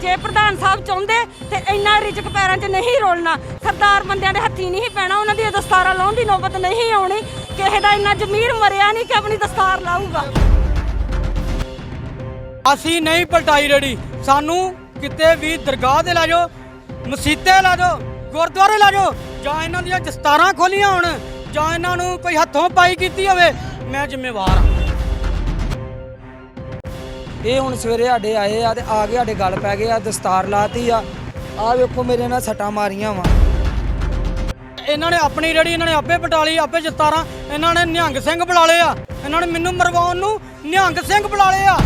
ਜੇ ਪ੍ਰਧਾਨ ਸਾਹਿਬ ਚਾਹੁੰਦੇ ਤੇ ਇੰਨਾ ਰਿਜਕ ਪੈਰਾਂ 'ਚ ਨਹੀਂ ਰੋਲਣਾ, ਸਰਦਾਰ ਬੰਦਿਆਂ ਦੇ ਹੱਥੀ ਨਹੀਂ ਪੈਣਾ, ਉਹਨਾਂ ਦੀ ਦਸਤਾਰਾਂ ਲਾਉਣ ਦੀ ਨੌਬਤ ਨਹੀਂ ਆਉਣੀ, ਕਿਸੇ ਦਾ ਇੰਨਾ ਜ਼ਮੀਰ ਮਰਿਆ ਨਹੀਂ ਕਿ ਆਪਣੀ ਦਸਤਾਰ ਲਾਊਗਾ। ਅਸੀਂ ਨਹੀਂ ਪਲਟਾਈ ਰੜੀ, ਸਾਨੂੰ ਕਿਤੇ ਵੀ ਦਰਗਾਹ ਤੇ ਲੈ ਜਾਓ, ਮਸੀਤੇ ਲੈ ਜਾਓ, ਗੁਰਦੁਆਰੇ ਲੈ ਜਾਓ, ਜਾਂ ਇਹਨਾਂ ਦੀਆਂ ਦਸਤਾਰਾਂ ਖੋਲੀਆਂ ਹੋਣ, ਜਾਂ ਇਹਨਾਂ ਨੂੰ ਕੋਈ ਹੱਥੋਂ ਪਾਈ ਕੀਤੀ ਹੋਵੇ ਮੈਂ ਜ਼ਿੰਮੇਵਾਰ ਹਾਂ। ਇਹ ਹੁਣ ਸਵੇਰੇ ਸਾਡੇ ਆਏ ਆ ਤੇ ਆ ਕੇ ਸਾਡੇ ਗੱਲ ਪੈ ਗਏ ਆ, ਦਸਤਾਰ ਲਾਤੀ ਆ। ਆ ਵੇਖੋ ਮੇਰੇ ਨਾਲ ਸੱਟਾਂ ਮਾਰੀਆਂ ਵਾ। ਇਹਨਾਂ ਨੇ ਆਪਣੀ ਰੜੀ ਇਹਨਾਂ ਨੇ ਆਪੇ ਪਟਾ ਆਪੇ ਦਸਤਾਰਾਂ ਇਹਨਾਂ ਨੇ ਨਿਹੰਗ ਸਿੰਘ ਬੁਲਾ ਲਏ ਆ। ਇਹਨਾਂ ਨੇ ਮੈਨੂੰ ਮਰਵਾਉਣ ਨੂੰ ਨਿਹੰਗ ਸਿੰਘ ਬੁਲਾ ਲਏ ਆ।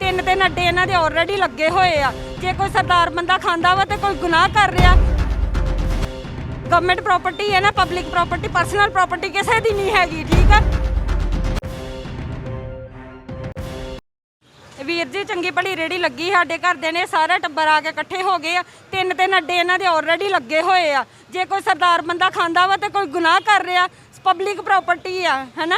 ਤਿੰਨ ਤਿੰਨ ਅੱਡੇ ਇਹਨਾਂ ਦੇ ਆਲਰੇਡੀ ਲੱਗੇ ਹੋਏ ਆ। ਜੇ ਕੋਈ ਸਰਦਾਰ ਬੰਦਾ ਖਾਂਦਾ ਵਾ ਤੇ ਕੋਈ ਗੁਨਾਹ ਕਰ ਰਿਹਾ ਗਵਰਨਮੈਂਟ ਪ੍ਰਾਪਰਟੀ ਹੈ ਨਾ ਪਬਲਿਕ ਪ੍ਰਾਪਰਟੀ ਪਰਸਨਲ ਪ੍ਰਾਪਰਟੀ ਕਿਸੇ ਦੀ ਨਹੀਂ ਹੈਗੀ, ਠੀਕ ਆ? ਵੀਰ ਜੀ, ਚੰਗੀ ਭਲੀ ਰੇੜੀ ਲੱਗੀ ਸਾਡੇ ਘਰ ਦੇ ਨੇ, ਸਾਰਾ ਟੱਬਰ ਆ ਕੇ ਇਕੱਠੇ ਹੋ ਗਏ ਆ। ਤਿੰਨ ਤਿੰਨ ਅੱਡੇ ਇਹਨਾਂ ਦੇ ਆਲਰੇਡੀ ਲੱਗੇ ਹੋਏ ਆ। ਜੇ ਕੋਈ ਸਰਦਾਰ ਬੰਦਾ ਖਾਂਦਾ ਵਾ ਤੇ ਕੋਈ ਗੁਨਾਹ ਕਰ ਰਿਹਾ ਪਬਲਿਕ ਪ੍ਰਾਪਰਟੀ ਆ ਹੈਨਾ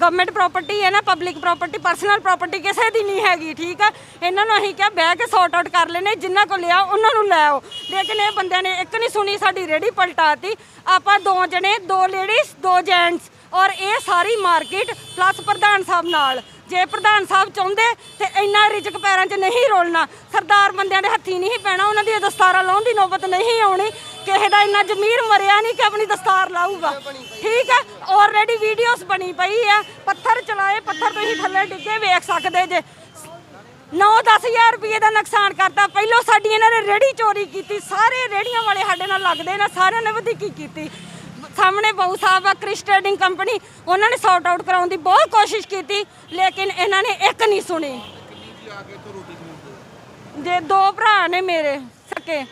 ਗਵਰਨਮੈਂਟ ਪ੍ਰਾਪਰਟੀ ਹੈ ਨਾ ਪਬਲਿਕ ਪ੍ਰਾਪਰਟੀ ਪਰਸਨਲ ਪ੍ਰਾਪਰਟੀ ਕਿਸੇ ਦੀ ਨਹੀਂ ਹੈਗੀ, ਠੀਕ ਆ? ਇਹਨਾਂ ਨੂੰ ਅਸੀਂ ਕਿਹਾ, ਬਹਿ ਕੇ ਸੌਟ ਆਊਟ ਕਰ ਲੈਨੇ ਜਿਨ੍ਹਾਂ ਕੋ ਲਿਆ, ਉਹਨਾਂ ਨੂੰ ਲੈ ਆਓ। ਲੇਕਿਨ ਇਹ ਬੰਦਿਆਂ ਨੇ ਇੱਕ ਨਹੀਂ ਸੁਣੀ, ਸਾਡੀ ਰੇੜੀ ਪਲਟਾਤੀ। ਆਪਾਂ ਦੋ ਜਣੇ, ਦੋ ਲੇਡੀਜ਼ ਦੋ ਜੈਂਟਸ ਔਰ ਇਹ ਸਾਰੀ ਮਾਰਕੀਟ ਪਲੱਸ ਪ੍ਰਧਾਨ ਸਾਹਿਬ ਨਾਲ। ਜੇ ਪ੍ਰਧਾਨ ਸਾਹਿਬ ਚਾਹੁੰਦੇ ਤੇ ਇੰਨਾ ਰਿਜਕ ਪੈਰਾਂ 'ਚ ਨਹੀਂ ਰੋਲਣਾ। ਸਰਦਾਰ ਬੰਦਿਆਂ ਦੇ ਹੱਥੀ ਨਹੀਂ ਪੈਣਾ, ਉਹਨਾਂ ਦੀ ਦਸਤਾਰਾਂ ਲਾਉਣ ਦੀ ਨੌਬਤ ਨਹੀਂ ਆਉਣੀ। ਕਿਸੇ ਦਾ ਇੰਨਾ ਜ਼ਮੀਰ ਮਰਿਆ ਨਹੀਂ ਕਿ ਆਪਣੀ ਦਸਤਾਰ ਲਾਊਗਾ। ਠੀਕ ਹੈ ਆਲਰੇਡੀ ਵੀਡੀਓਜ਼ ਬਣੀ ਪਈ ਆ। ਪੱਥਰ ਚਲਾਏ, ਪੱਥਰ ਤੁਸੀਂ ਥੱਲੇ ਡਿੱਗੇ, ਵੇਖ ਸਕਦੇ ਜੇ। 9-10000 ਰੁਪਏ ਦਾ ਨੁਕਸਾਨ ਕਰਤਾ। ਪਹਿਲਾਂ ਸਾਡੀ ਇਹਨਾਂ ਨੇ ਰੇੜੀ ਚੋਰੀ ਕੀਤੀ, ਸਾਰੇ ਰੇੜੀਆਂ ਵਾਲੇ ਸਾਡੇ ਨਾਲ ਲੱਗਦੇ ਨੇ, ਸਾਰਿਆਂ ਨੇ ਵਧੀਕੀ ਕੀਤੀ। ਸਾਹਮਣੇ ਬਹੁ ਸਾਹਿਬ ਆ, ਕ੍ਰਿਸ ਟ੍ਰੇਡਿੰਗ ਕੰਪਨੀ ਉਹਨਾਂ ਨੇ ਸੌਟ ਆਊਟ ਕਰਾਉਣ ਦੀ ਬਹੁਤ ਕੋਸ਼ਿਸ਼ ਕੀਤੀ, ਲੇਕਿਨ ਇਹਨਾਂ ਨੇ ਇੱਕ ਨਹੀਂ ਸੁਣੀ। ਜੇ ਦੋ ਭਰਾ ਨੇ ਮੇਰੇ, ਸਕੇ।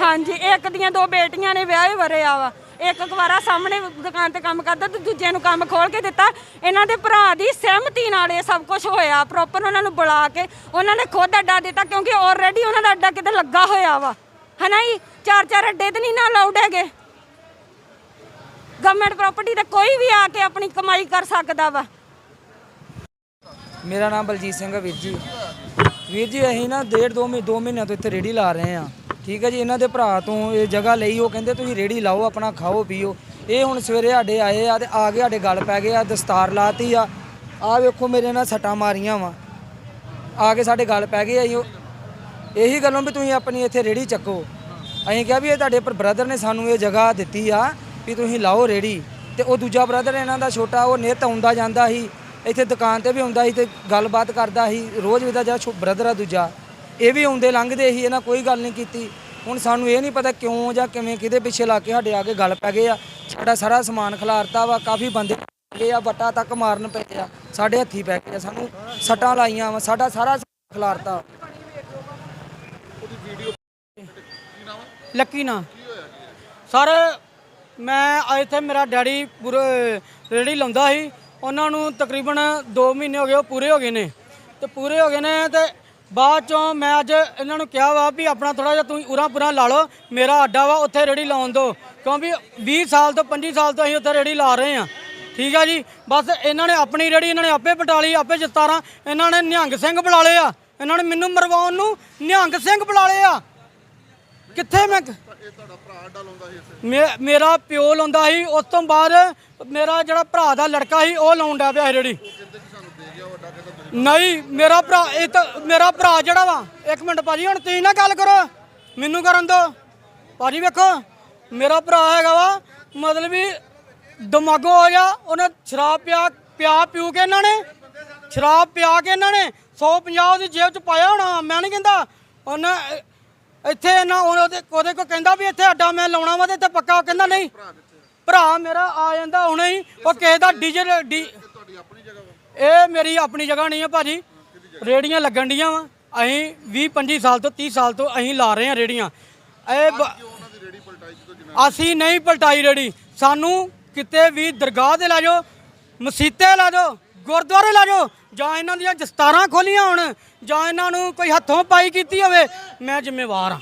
ਹਾਂਜੀ, ਇੱਕ ਦੀਆਂ ਦੋ ਬੇਟੀਆਂ ਨੇ, ਵਿਆਹੇ ਵਰਿਆ ਵਾ। ਇੱਕ ਕੁਵਾਰਾ ਸਾਹਮਣੇ ਦੁਕਾਨ ਤੇ ਕੰਮ ਕਰਦਾ ਤੇ ਦੂਜੇ ਨੂੰ ਕੰਮ ਖੋਲ ਕੇ ਦਿੱਤਾ। ਇਹਨਾਂ ਦੇ ਭਰਾ ਦੀ ਸਹਿਮਤੀ ਨਾਲ ਇਹ ਸਭ ਕੁਝ ਹੋਇਆ ਪ੍ਰੋਪਰ ਉਹਨਾਂ ਨੂੰ ਬੁਲਾ ਕੇ ਉਹਨਾਂ ਨੇ ਖੁਦ ਅੱਡਾ ਦਿੱਤਾ, ਕਿਉਂਕਿ ਆਲਰੇਡੀ ਉਹਨਾਂ ਦਾ ਅੱਡਾ ਕਿਤੇ ਲੱਗਾ ਹੋਇਆ ਵਾ। ਹਨਾ ਜੀ? ਚਾਰ ਚਾਰ ਅੱਡੇ ਤੇ ਨਹੀਂ ਨਾ ਅਲਾਉਡ ਹੈਗੇ। ਗਵਰਨਮੈਂਟ ਪ੍ਰਾਪਰਟੀ ਤੇ ਕੋਈ ਵੀ ਆ ਕੇ ਆਪਣੀ ਕਮਾਈ ਕਰ ਸਕਦਾ ਵਾ। ਮੇਰਾ ਨਾਮ ਬਲਜੀਤ ਸਿੰਘ ਹੈ ਵੀਰ ਜੀ। ਵੀਰ ਜੀ, ਅਸੀਂ ਨਾ ਡੇਢ ਦੋ ਮਹੀਨੇ ਦੋ ਮਹੀਨਿਆਂ ਤੋਂ ਇੱਥੇ ਰੇੜੀ ਲਾ ਰਹੇ ਆ ਠੀਕ ਹੈ ਜੀ, ਇਹਨਾਂ ਦੇ ਭਰਾ ਤੋਂ ਇਹ ਜਗ੍ਹਾ ਲਈ, ਉਹ ਕਹਿੰਦੇ ਤੁਸੀਂ ਰੇੜੀ ਲਾਓ, ਆਪਣਾ ਖਾਓ, ਪੀਓ। ਇਹ ਹੁਣ ਸਵੇਰੇ ਸਾਡੇ ਆਏ ਆ ਤੇ ਆ ਕੇ ਸਾਡੇ ਗੱਲ ਪੈ ਗਏ ਆ, ਦਸਤਾਰ ਲਾਤੀ ਆ। ਆ ਵੇਖੋ ਮੇਰੇ ਨਾਲ ਸੱਟਾਂ ਮਾਰੀਆਂ ਵਾ। ਆ ਕੇ ਸਾਡੇ ਗੱਲ ਪੈ ਗਏ ਆ ਜੀ ਉਹ- ਇਹੀ ਗੱਲੋਂ ਵੀ ਤੁਸੀਂ ਆਪਣੀ ਇੱਥੇ ਰੇੜੀ ਚੱਕੋ। ਅਸੀਂ ਕਿਹਾ ਵੀ ਇਹ ਤੁਹਾਡੇ ਪਰ ਬ੍ਰਦਰ ਨੇ ਸਾਨੂੰ ਇਹ ਜਗ੍ਹਾ ਦਿੱਤੀ ਆ। ਵੀ ਤੁਸੀਂ ਲਾਓ ਰੇੜੀ ਤੇ ਉਹ ਦੂਜਾ ਬ੍ਰਦਰ ਇਹਨਾਂ ਦਾ ਛੋਟਾ ਉਹ ਨਿਤ ਆਉਂਦਾ ਜਾਂਦਾ ਸੀ ਇੱਥੇ ਦੁਕਾਨ ਤੇ ਵੀ ਆਉਂਦਾ ਸੀ ਤੇ ਗੱਲਬਾਤ ਕਰਦਾ ਸੀ ਰੋਜ਼ ਵੀ ਦਾ ਜਿਹੜਾ ਬ੍ਰਦਰ ਆ ਦੂਜਾ ਇਹ ਵੀ ਆਉਂਦੇ ਲੰਘਦੇ ਸੀ ਇਹਨਾਂ ਕੋਈ ਗੱਲ ਨਹੀਂ ਕੀਤੀ। ਹੁਣ ਸਾਨੂੰ ਇਹ ਨਹੀਂ ਪਤਾ ਕਿਉਂ ਜਾਂ ਕਿਵੇਂ ਕਿਹਦੇ ਪਿੱਛੇ ਲਾ ਕੇ ਸਾਡੇ ਆ ਕੇ ਗੱਲ ਪੈ ਗਏ ਆ। ਸਾਡਾ ਸਾਰਾ ਸਮਾਨ ਖਿਲਾਰਤਾ ਵਾ ਕਾਫੀ ਬੰਦੇ ਇਹ ਆ ਵੱਟਾ ਤੱਕ ਮਾਰਨ ਪਏ ਆ ਸਾਡੇ ਹੱਥੀ ਪੈ ਗਏ ਆ ਸਾਨੂੰ ਸੱਟਾਂ ਲਾਈਆਂ ਵਾ ਸਾਡਾ ਸਾਰਾ ਸਮਾਨ ਖਿਲਾਰਤਾ। ਲੱਕੀ ਨਾ। ਸਰ ਮੈਂ ਇੱਥੇ ਮੇਰਾ ਡੈਡੀ ਪੂਰੇ ਰੇੜੀ ਲਾਉਂਦਾ ਸੀ। ਉਹਨਾਂ ਨੂੰ ਤਕਰੀਬਨ 2 ਮਹੀਨੇ ਹੋ ਗਏ, ਉਹ ਪੂਰੇ ਹੋ ਗਏ ਨੇ। ਤੇ ਪੂਰੇ ਹੋ ਗਏ ਨੇ ਤੇ ਬਾਅਦ ਚੋਂ ਮੈਂ ਅੱਜ ਇਹਨਾਂ ਨੂੰ ਕਿਹਾ ਵਾ ਵੀ ਆਪਣਾ ਥੋੜਾ ਜਿਹਾ ਤੁਸੀਂ ਉਰਾਂ ਪੁਰਾਂ ਲਾ ਲਓ, ਮੇਰਾ ਅੱਡਾ ਵਾ, ਉੱਥੇ ਰੇੜੀ ਲਾਉਣ ਦਿਓ ਕਿਉਂਕਿ 20 ਸਾਲ ਤੋਂ 25 ਸਾਲ ਤੋਂ ਅਸੀਂ ਉੱਥੇ ਰੇੜੀ ਲਾ ਰਹੇ ਹਾਂ। ਠੀਕ ਆ ਜੀ? ਬਸ ਇਹਨਾਂ ਨੇ ਆਪਣੀ ਰੇੜੀ, ਇਹਨਾਂ ਨੇ ਆਪੇ ਪਟਾਲੀ ਆਪੇ ਜਤਾਰਾਂ। ਇਹਨਾਂ ਨੇ ਨਿਹੰਗ ਸਿੰਘ ਬੁਲਾ ਲਏ ਆ। ਇਹਨਾਂ ਨੇ ਮੈਨੂੰ ਮਰਵਾਉਣ ਨੂੰ ਨਿਹੰਗ ਸਿੰਘ ਬੁਲਾ ਲਏ ਆ। ਕਿੱਥੇ ਮੈਂ ਮੇ- ਮੇਰਾ ਪਿਓ ਲਾਉਂਦਾ ਸੀ ਉਸ ਤੋਂ ਬਾਅਦ ਮੇਰਾ ਜਿਹੜਾ ਭਰਾ ਦਾ ਲੜਕਾ ਸੀ ਉਹ ਡਿਆ ਪਿਆ ਸੀ ਰੇੜੀ। ਨਹੀਂ ਮੇਰਾ ਭਰਾ ਇਹ ਤਾਂ ਮੇਰਾ ਭਰਾ ਜਿਹੜਾ ਵਾ ਇੱਕ ਮਿੰਟ ਭਾਜੀ ਹੁਣ ਤੁਸੀਂ ਨਾ ਗੱਲ ਕਰੋ ਮੈਨੂੰ ਕਰਨ ਦਿਓ। ਭਾਜੀ ਵੇਖੋ ਮੇਰਾ ਭਰਾ ਹੈਗਾ ਵਾ ਮਤਲਬ ਵੀ ਦਿਮਾਗੋ ਹੋ ਗਿਆ ਉਹਨੇ ਸ਼ਰਾਬ ਪਿਆ ਪਿਆ ਪਿਊ ਕੇ ਇਹਨਾਂ ਨੇ ਸ਼ਰਾਬ ਪਿਆ ਕੇ ਇਹਨਾਂ ਨੇ 150 ਉਹਦੀ ਜੇਬ ਚ ਪਾਇਆ ਹੋਣਾ ਮੈਂ ਨਹੀਂ ਕਹਿੰਦਾ ਉਹਨੇ ਇੱਥੇ ਇਹਨਾਂ ਉਹਦੇ ਉਹਦੇ ਕੋ ਕਹਿੰਦਾ ਵੀ ਇੱਥੇ ਅੱਡਾ ਮੈਂ ਲਾਉਣਾ ਵਾ ਤੇ ਇੱਥੇ ਪੱਕਾ ਉਹ ਕਹਿੰਦਾ ਨਹੀਂ। ਭਰਾ ਮੇਰਾ ਆ ਜਾਂਦਾ ਹੁਣੇ ਹੀ। ਉਹ ਕਿਸੇ ਦਾ ਡੀਜੇ ਡੀ ਇਹ ਮੇਰੀ ਆਪਣੀ ਜਗ੍ਹਾ ਨਹੀਂ ਹੈ ਭਾਜੀ ਰੇੜੀਆਂ ਲੱਗਣ ਡੀਆਂ ਵਾ। ਅਸੀਂ 20 25 ਸਾਲ ਤੋਂ 30 ਸਾਲ ਤੋਂ ਅਸੀਂ ਲਾ ਰਹੇ ਹਾਂ ਰੇੜੀਆਂ। ਇਹ ਅਸੀਂ ਨਹੀਂ ਪਲਟਾਈ ਰੇੜੀ। ਸਾਨੂੰ ਕਿਤੇ ਵੀ ਦਰਗਾਹ ਤੇ ਲੈ ਜਾਓ ਮਸੀਤੇ ਲੈ ਜਾਓ ਗੁਰਦੁਆਰੇ ਲੈ ਜਾਓ ਜਾਂ ਇਹਨਾਂ ਦੀਆਂ ਦਸਤਾਰਾਂ ਖੋਲੀਆਂ ਹੋਣ, ਜਾਂ ਇਹਨਾਂ ਨੂੰ ਕੋਈ ਹੱਥੋਂ ਪਾਈ ਕੀਤੀ ਹੋਵੇ, ਮੈਂ ਜ਼ਿੰਮੇਵਾਰ ਹਾਂ।